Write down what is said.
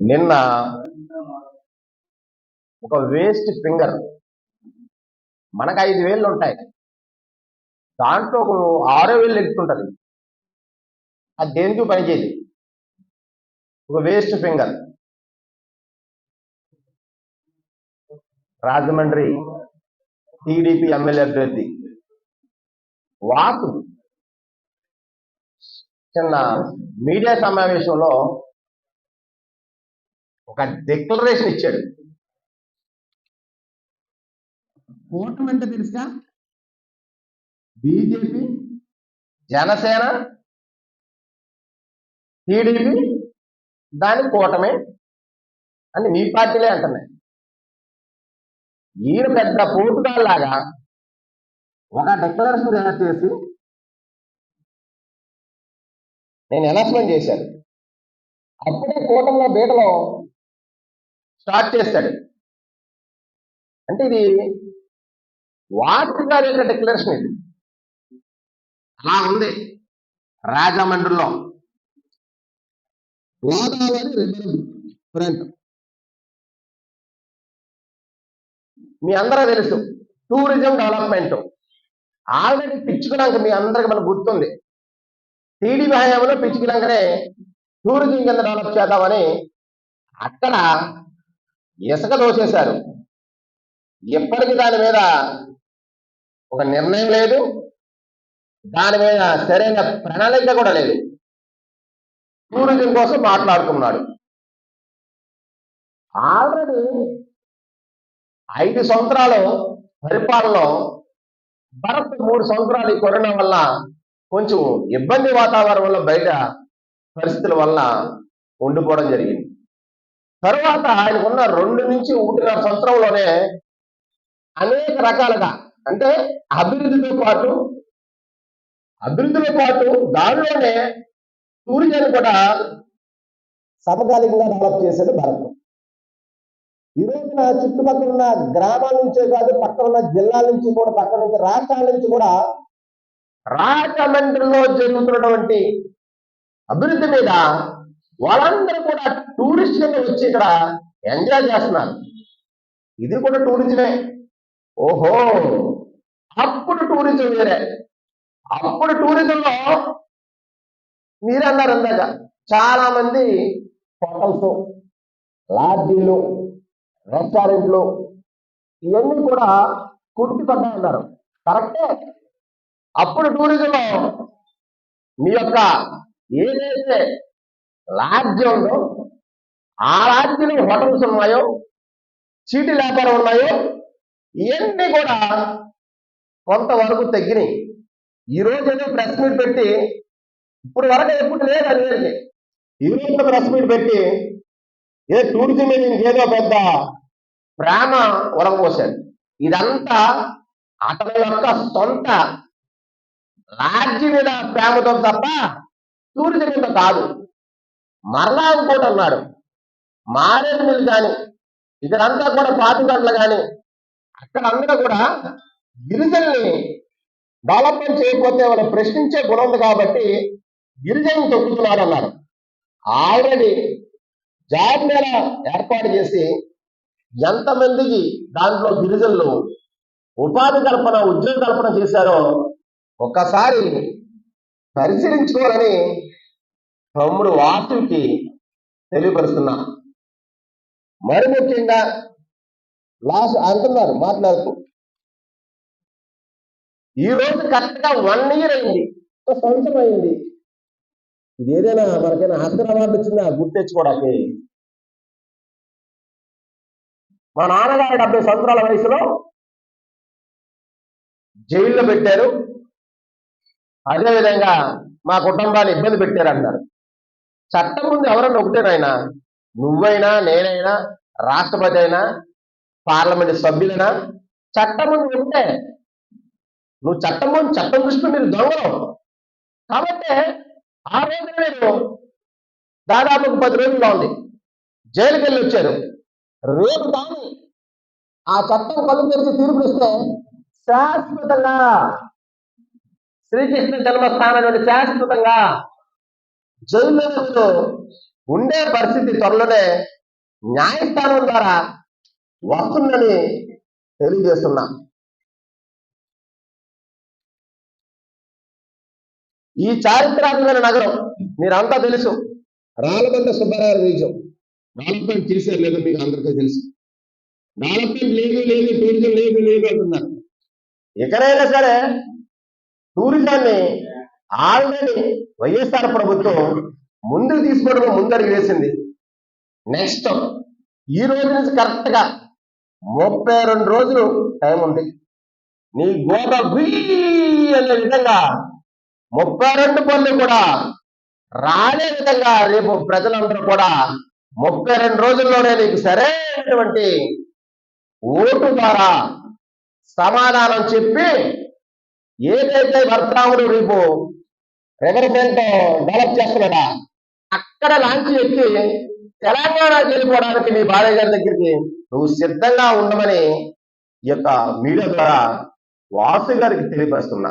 నిన్న ఒక waste finger మనకు ఐదు వేళ్ళు ఉంటాయి. దాంట్లో ఒక ఆరో వేలు ఎక్కుతుంటుంది అది దేనికి పనిచేది ఒక waste finger Rajahmundry TDP MLA అభ్యర్థి వాకు చిన్న మీడియా సమావేశంలో ఒక డిక్లరేషన్ ఇచ్చాడు. కూటమి అంటే తెలుసా? బీజేపీ జనసేన టీడీపీ దాని కూటమి అని మీ పార్టీలే అంటున్నాయి. ఈయన పెద్ద పోటుగాళ్ళలాగా ఒక డిక్లరేషన్ తయారు చేసి నేను అనౌన్స్మెంట్ చేశాను. అప్పుడే కూటమిలో బీటలో స్టార్ట్ చేస్తాడు. అంటే ఇది వాటి గారి యొక్క డిక్లరేషన్ ఇది. అలా ఉంది. రాజమండ్రిలో. గోదావరి రివర్ ఫ్రంట్ మీ అందరూ తెలుసు టూరిజం డెవలప్మెంట్ ఆల్రెడీ పిచ్చుకున్నాక మీ అందరికి మనకు గుర్తుంది. టీడీపీ హయాంలో పిచ్చుకున్నాకనే టూరిజం కింద డెవలప్ చేద్దామని అక్కడ ఇసుక దోసేశారు ఎప్పటికీ దాని మీద ఒక నిర్ణయం లేదు. దాని మీద సరైన ప్రణాళిక కూడా లేదు. టూరిజం కోసం మాట్లాడుతున్నాడు. ఆల్రెడీ ఐదు సంవత్సరాలు పరిపాలనలో భరత్ మూడు సంవత్సరాలు ఈ కరోనా వల్ల కొంచెం ఇబ్బంది వాతావరణంలో బయట పరిస్థితుల వల్ల ఉండిపోవడం జరిగింది. తర్వాత ఆయనకున్న రెండు నుంచి ఒకటిన్నర సంవత్సరంలోనే అనేక రకాలుగా అంటే అభివృద్ధితో పాటు అభివృద్ధితో పాటు దానిలోనే టూరిజం కూడా సమకాలికంగా డెవలప్ చేసేది భారత్ ఈ రోజున చుట్టుపక్కల ఉన్న గ్రామాల నుంచే కాదు పక్కన ఉన్న జిల్లాల నుంచి కూడా పక్కన నుంచి రాష్ట్రాల నుంచి కూడా రాజమండ్రిలో జరుగుతున్నటువంటి అభివృద్ధి మీద వాళ్ళందరూ కూడా టూరిస్టులు వచ్చి ఇక్కడ ఎంజాయ్ చేస్తున్నారు. ఇది కూడా టూరిజమే ఓహో! అప్పుడు టూరిజం వేరే. అప్పుడు టూరిజంలో మీరే అన్నారు అందాక. చాలా మంది హోటల్స్ లాడ్జీలు రెస్టారెంట్లు ఇవన్నీ కూడా కుట్టి పడ్డాయన్నారు కరెక్టే అప్పుడు టూరిజంలో మీ యొక్క ఏదైతే లాడ్జీ ఉందో ఆ లాడ్జిలో హోటల్స్ ఉన్నాయో చీటి వ్యాపారం ఉన్నాయో ఇవన్నీ కూడా కొంతవరకు తగ్గినాయి. ఈ రోజు ఏదో ప్రెస్ మీట్ పెట్టి ఇప్పుడు వరకు ఎప్పుడు లేదు అది ఈ రోజు ప్రెస్ మీట్ పెట్టి ఏ టూరిజం మీద ఇంకేదో పెద్ద ప్రేమ ఉరగపోసాడు ఇదంతా అతని యొక్క సొంత రాజ్యం మీద ప్రేమతో తప్ప టూరిజం మీద కాదు. మరలా ఇంకోటి అన్నాడు. మారేడుమిల్ కానీ ఇక్కడంతా కూడా పాతిగంటలు కానీ అక్కడ అందరూ కూడా గిరిజనుల్ని డెవలప్మెంట్ చేయకపోతే వాళ్ళు ప్రశ్నించే గుణం ఉంది కాబట్టి గిరిజనులు తొక్కుతున్నారు అన్నారు ఆల్రెడీ జాబ్ మేళ ఏర్పాటు చేసి ఎంతమందికి దాంట్లో గిరిజనులు ఉపాధి కల్పన ఉద్యోగ కల్పన చేశారో ఒక్కసారి పరిశీలించుకోవాలని తమ్ముడు వాసుకి తెలియపరుస్తున్నా. మరి ముఖ్యంగా లాస్ట్ అంటున్నారు మాట్లాడుతూ. ఈ రోజు కరెక్ట్గా వన్ ఇయర్ అయింది. ఒక సంవత్సరం అయింది. ఇది ఏదైనా మనకైనా ఆస్కర్ అవార్డు వచ్చిందా? గుర్తెచ్చుకోవడానికి మా నాన్నగారు డెబ్బై సంవత్సరాల వయసులో జైల్లో పెట్టారు. అదేవిధంగా మా కుటుంబాన్ని ఇబ్బంది పెట్టారు అన్నారు. చట్టం ముందు ఎవరన్నా ఒకటేనాయన నువ్వైనా నేనైనా రాష్ట్రపతి అయినా పార్లమెంట్ సభ్యులైనా చట్టం ఉంటే నువ్వు చట్టం చట్టం దృష్టిలో మీరు దొంగలు. కాబట్టి ఆ రోజు మీరు దాదాపు పది రోజులు ఉంది జైలుకి వెళ్ళి వచ్చారు రేపు దాని ఆ చట్టం కళ్ళు తెరిచి తీర్పునిస్తే శాశ్వతంగా శ్రీకృష్ణ జన్మస్థానం నుండి శాశ్వతంగా జైల్లో ఉండే పరిస్థితి త్వరలోనే న్యాయస్థానం ద్వారా వస్తుందని తెలియజేస్తున్నా. ఈ చారిత్రాత్మకమైన నగరం మీరంతా తెలుసు. రాళ్ళబంద సుబ్బారావు మ్యూజియం డెవలప్మెంట్ చేశారు లేదు మీకు అందరికీ తెలుసు. డెవలప్మెంట్ లేదు లేదు టూరిజం లేదు లేదు అంటున్నారు. ఎక్కడైనా సరే టూరిజాన్ని ఆల్రెడీ వైఎస్ఆర్ ప్రభుత్వం ముందుకు తీసుకోవడం ముందడుగు వేసింది. నెక్స్ట్ ఈ రోజు నుంచి కరెక్ట్గా ముప్పై రెండు రోజులు టైం ఉంది. నీ గోడ అనే విధంగా ముప్పై రెండు పనులు కూడా రాలే విధంగా రేపు ప్రజలందరూ కూడా ముప్పై రెండు రోజుల్లోనే నీకు సరైనటువంటి ఓటు ద్వారా సమాధానం చెప్పి ఏదైతే భర్తరాముడు రేపు రివర్మెంట్ డెవలప్ చేస్తున్నాడా? అక్కడ లాంచ్ ఎక్కి తెలంగాణకి వెళ్ళిపోవడానికి మీ భార్య గారి దగ్గరికి నువ్వు సిద్ధంగా ఉండమని ఈ యొక్క మీడియా ద్వారా వాసు గారికి తెలియపరుస్తున్నా.